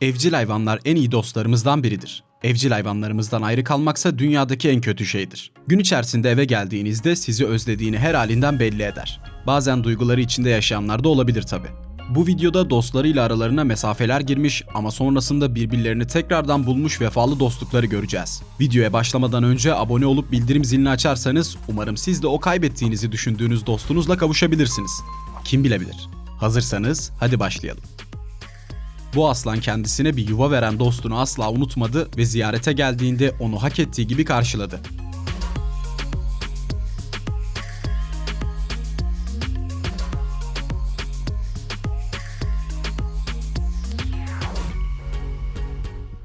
Evcil hayvanlar en iyi dostlarımızdan biridir. Evcil hayvanlarımızdan ayrı kalmaksa dünyadaki en kötü şeydir. Gün içerisinde eve geldiğinizde sizi özlediğini her halinden belli eder. Bazen duyguları içinde yaşayanlar da olabilir tabi. Bu videoda dostlarıyla aralarına mesafeler girmiş ama sonrasında birbirlerini tekrardan bulmuş vefalı dostlukları göreceğiz. Videoya başlamadan önce abone olup bildirim zilini açarsanız umarım siz de o kaybettiğinizi düşündüğünüz dostunuzla kavuşabilirsiniz. Kim bilebilir? Hazırsanız hadi başlayalım. Bu aslan kendisine bir yuva veren dostunu asla unutmadı ve ziyarete geldiğinde onu hak ettiği gibi karşıladı.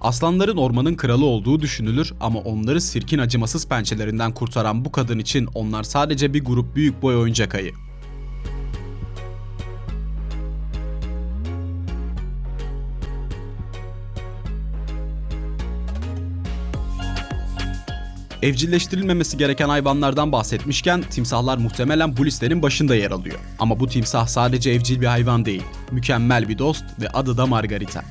Aslanların ormanın kralı olduğu düşünülür ama onları sirkin acımasız pençelerinden kurtaran bu kadın için onlar sadece bir grup büyük boy oyuncak ayı. Evcilleştirilmemesi gereken hayvanlardan bahsetmişken timsahlar muhtemelen bu listenin başında yer alıyor. Ama bu timsah sadece evcil bir hayvan değil, mükemmel bir dost ve adı da Margarita.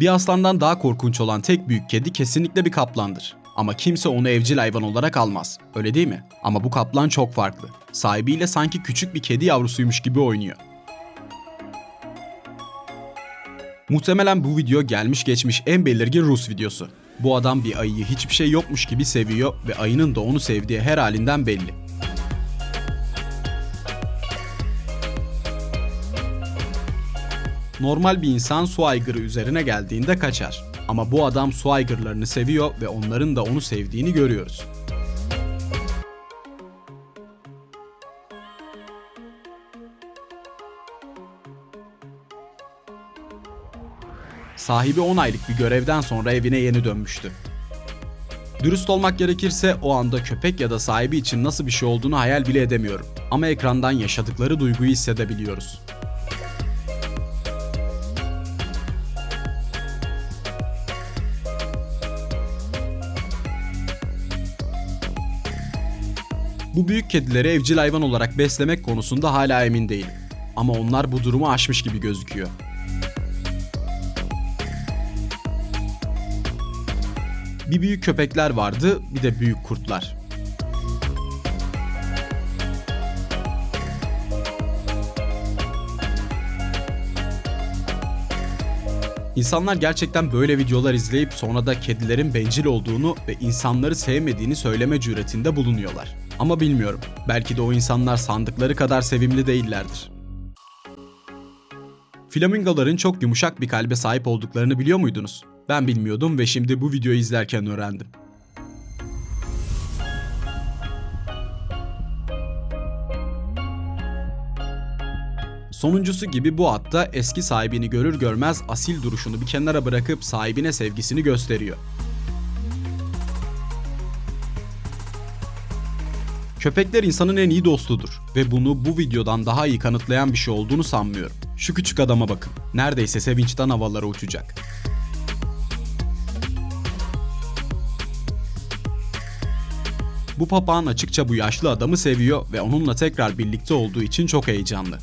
Bir aslandan daha korkunç olan tek büyük kedi kesinlikle bir kaplandır. Ama kimse onu evcil hayvan olarak almaz. Öyle değil mi? Ama bu kaplan çok farklı. Sahibiyle sanki küçük bir kedi yavrusuymuş gibi oynuyor. Muhtemelen bu video gelmiş geçmiş en belirgin Rus videosu. Bu adam bir ayıyı hiçbir şey yokmuş gibi seviyor ve ayının da onu sevdiği her halinden belli. Normal bir insan su aygırı üzerine geldiğinde kaçar. Ama bu adam su aygırlarını seviyor ve onların da onu sevdiğini görüyoruz. Sahibi 10 aylık bir görevden sonra evine yeni dönmüştü. Dürüst olmak gerekirse o anda köpek ya da sahibi için nasıl bir şey olduğunu hayal bile edemiyorum. Ama ekrandan yaşadıkları duyguyu hissedebiliyoruz. Bu büyük kedileri evcil hayvan olarak beslemek konusunda hala emin değilim. Ama onlar bu durumu aşmış gibi gözüküyor. Bir büyük köpekler vardı, bir de büyük kurtlar. İnsanlar gerçekten böyle videolar izleyip sonra da kedilerin bencil olduğunu ve insanları sevmediğini söyleme cüretinde bulunuyorlar. Ama bilmiyorum. Belki de o insanlar sandıkları kadar sevimli değillerdir. Flamingoların çok yumuşak bir kalbe sahip olduklarını biliyor muydunuz? Ben bilmiyordum ve şimdi bu videoyu izlerken öğrendim. Sonuncusu gibi bu atta eski sahibini görür görmez asil duruşunu bir kenara bırakıp sahibine sevgisini gösteriyor. Köpekler insanın en iyi dostudur ve bunu bu videodan daha iyi kanıtlayan bir şey olduğunu sanmıyorum. Şu küçük adama bakın. Neredeyse sevinçten havalara uçacak. Bu papağan açıkça bu yaşlı adamı seviyor ve onunla tekrar birlikte olduğu için çok heyecanlı.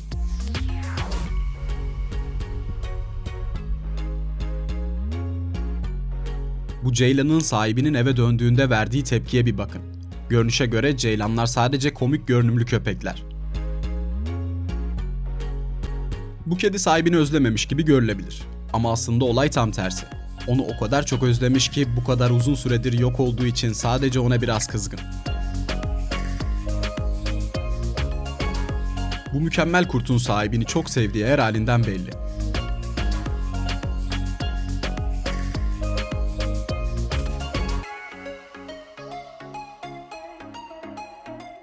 Bu ceylanın sahibinin eve döndüğünde verdiği tepkiye bir bakın. Görünüşe göre ceylanlar sadece komik görünümlü köpekler. Bu kedi sahibini özlememiş gibi görülebilir. Ama aslında olay tam tersi. Onu o kadar çok özlemiş ki bu kadar uzun süredir yok olduğu için sadece ona biraz kızgın. Bu mükemmel kurtun sahibini çok sevdiği her halinden belli.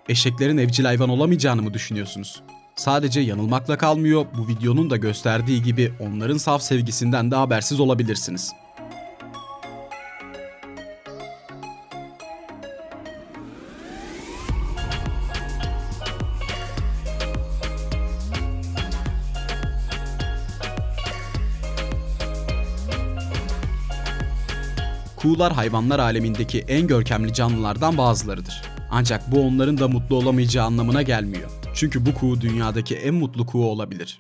Eşeklerin evcil hayvan olamayacağını mı düşünüyorsunuz? Sadece yanılmakla kalmıyor, bu videonun da gösterdiği gibi onların saf sevgisinden de habersiz olabilirsiniz. Kuğular hayvanlar alemindeki en görkemli canlılardan bazılarıdır. Ancak bu onların da mutlu olamayacağı anlamına gelmiyor. Çünkü bu kuğu dünyadaki en mutlu kuğu olabilir.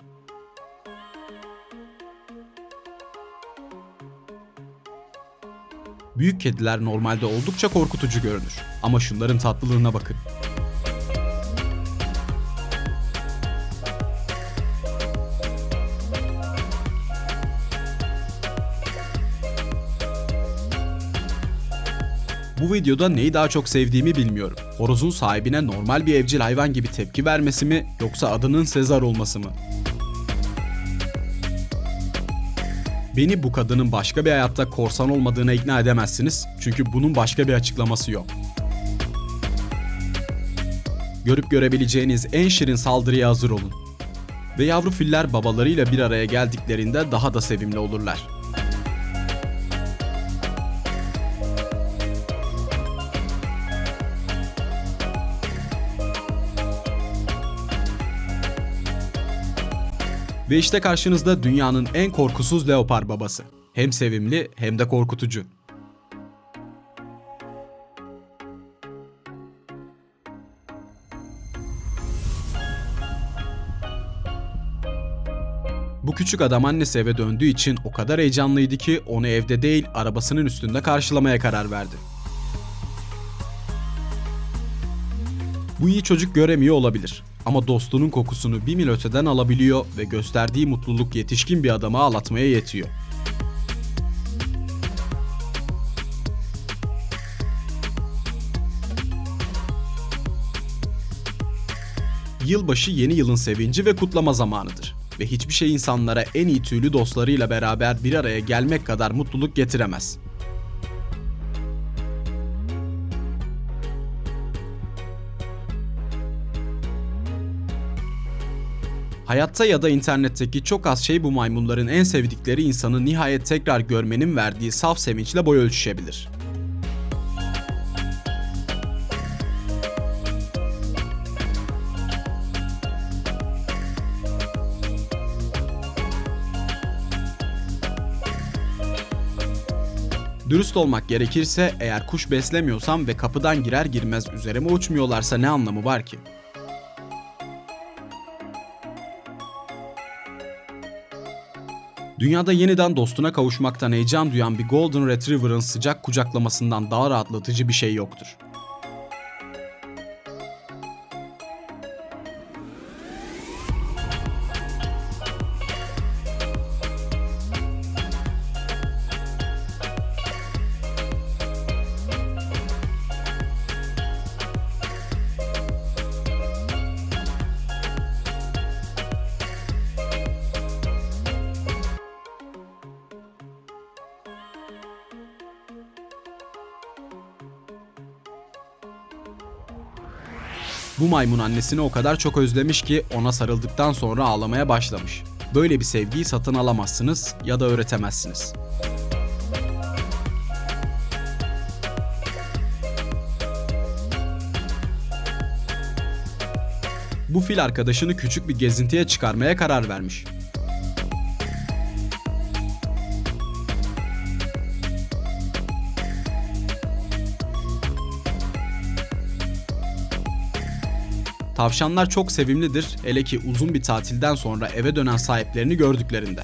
Büyük kediler normalde oldukça korkutucu görünür. Ama şunların tatlılığına bakın. Bu videoda neyi daha çok sevdiğimi bilmiyorum. Horozun sahibine normal bir evcil hayvan gibi tepki vermesi mi yoksa adının Sezar olması mı? Beni bu kadının başka bir hayatta korsan olmadığına ikna edemezsiniz çünkü bunun başka bir açıklaması yok. Görüp görebileceğiniz en şirin saldırıya hazır olun. Ve yavru filler babalarıyla bir araya geldiklerinde daha da sevimli olurlar. Ve işte karşınızda dünyanın en korkusuz leopar babası. Hem sevimli hem de korkutucu. Bu küçük adam annesi eve döndüğü için o kadar heyecanlıydı ki onu evde değil arabasının üstünde karşılamaya karar verdi. Bu iyi çocuk göremiyor olabilir ama dostunun kokusunu bir mil öteden alabiliyor ve gösterdiği mutluluk yetişkin bir adamı ağlatmaya yetiyor. Yılbaşı yeni yılın sevinci ve kutlama zamanıdır ve hiçbir şey insanlara en iyi tüylü dostlarıyla beraber bir araya gelmek kadar mutluluk getiremez. Hayatta ya da internetteki çok az şey bu maymunların en sevdikleri insanı nihayet tekrar görmenin verdiği saf sevinçle boy ölçüşebilir. Dürüst olmak gerekirse eğer kuş beslemiyorsam ve kapıdan girer girmez üzerime uçmuyorlarsa ne anlamı var ki? Dünyada yeniden dostuna kavuşmaktan heyecan duyan bir Golden Retriever'ın sıcak kucaklamasından daha rahatlatıcı bir şey yoktur. Bu maymun annesini o kadar çok özlemiş ki ona sarıldıktan sonra ağlamaya başlamış. Böyle bir sevgiyi satın alamazsınız ya da öğretemezsiniz. Bu fil arkadaşını küçük bir gezintiye çıkarmaya karar vermiş. Tavşanlar çok sevimlidir, hele ki uzun bir tatilden sonra eve dönen sahiplerini gördüklerinde.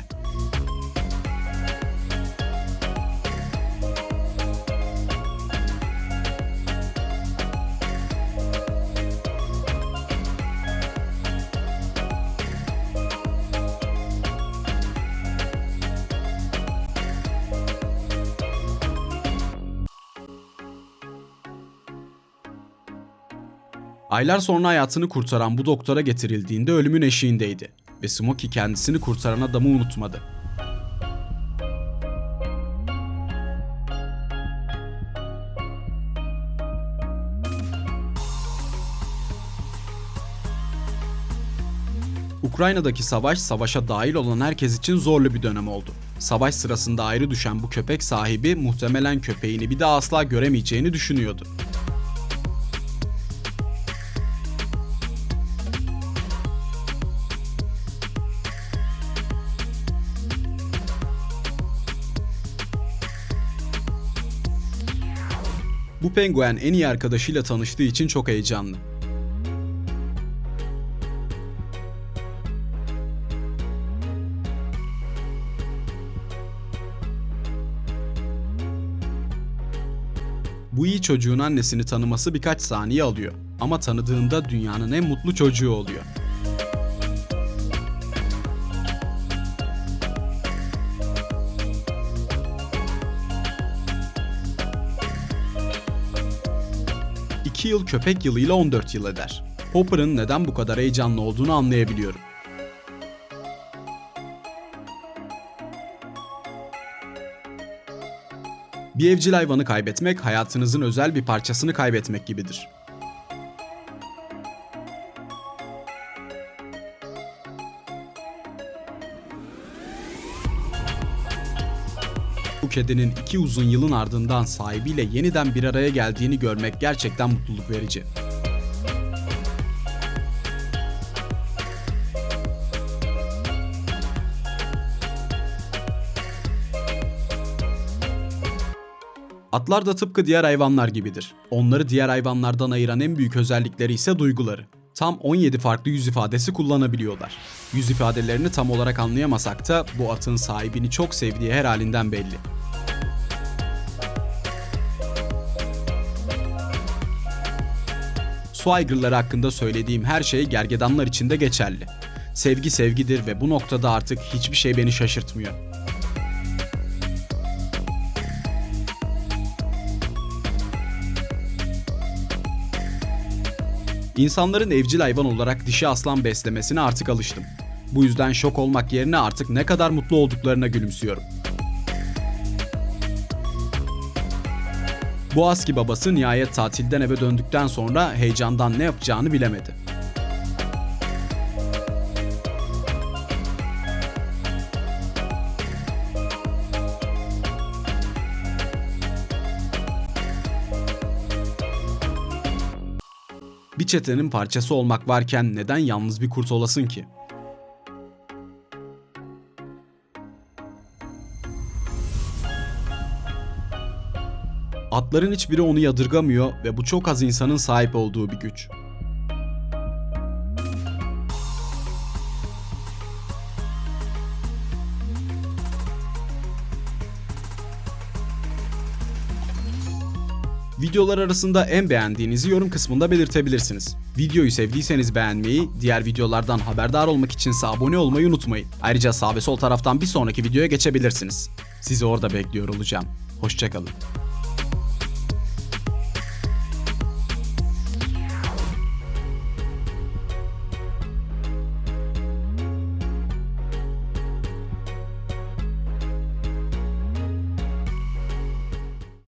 Aylar sonra hayatını kurtaran bu doktora getirildiğinde ölümün eşiğindeydi ve Smokey kendisini kurtaran adamı unutmadı. Ukrayna'daki savaş, savaşa dahil olan herkes için zorlu bir dönem oldu. Savaş sırasında ayrı düşen bu köpek sahibi muhtemelen köpeğini bir daha asla göremeyeceğini düşünüyordu. Bu penguen en iyi arkadaşıyla tanıştığı için çok heyecanlı. Bu iyi çocuğun annesini tanıması birkaç saniye alıyor. Ama tanıdığında dünyanın en mutlu çocuğu oluyor. İki yıl köpek yılıyla 14 yıl eder. Hopper'ın neden bu kadar heyecanlı olduğunu anlayabiliyorum. Bir evcil hayvanı kaybetmek hayatınızın özel bir parçasını kaybetmek gibidir. Bu kedinin iki uzun yılın ardından sahibiyle yeniden bir araya geldiğini görmek gerçekten mutluluk verici. Atlar da tıpkı diğer hayvanlar gibidir. Onları diğer hayvanlardan ayıran en büyük özellikleri ise duyguları. Tam 17 farklı yüz ifadesi kullanabiliyorlar. Yüz ifadelerini tam olarak anlayamasak da bu atın sahibini çok sevdiği her halinden belli. Su hakkında söylediğim her şey gergedanlar için de geçerli. Sevgi sevgidir ve bu noktada artık hiçbir şey beni şaşırtmıyor. İnsanların evcil hayvan olarak dişi aslan beslemesine artık alıştım. Bu yüzden şok olmak yerine artık ne kadar mutlu olduklarına gülümsüyorum. Bu aski babası nihayet tatilden eve döndükten sonra heyecandan ne yapacağını bilemedi. Bir çetenin parçası olmak varken neden yalnız bir kurt olasın ki? Atların hiçbiri onu yadırgamıyor ve bu çok az insanın sahip olduğu bir güç. Videolar arasında en beğendiğinizi yorum kısmında belirtebilirsiniz. Videoyu sevdiyseniz beğenmeyi, diğer videolardan haberdar olmak içinse abone olmayı unutmayın. Ayrıca sağ ve sol taraftan bir sonraki videoya geçebilirsiniz. Sizi orada bekliyor olacağım. Hoşçakalın.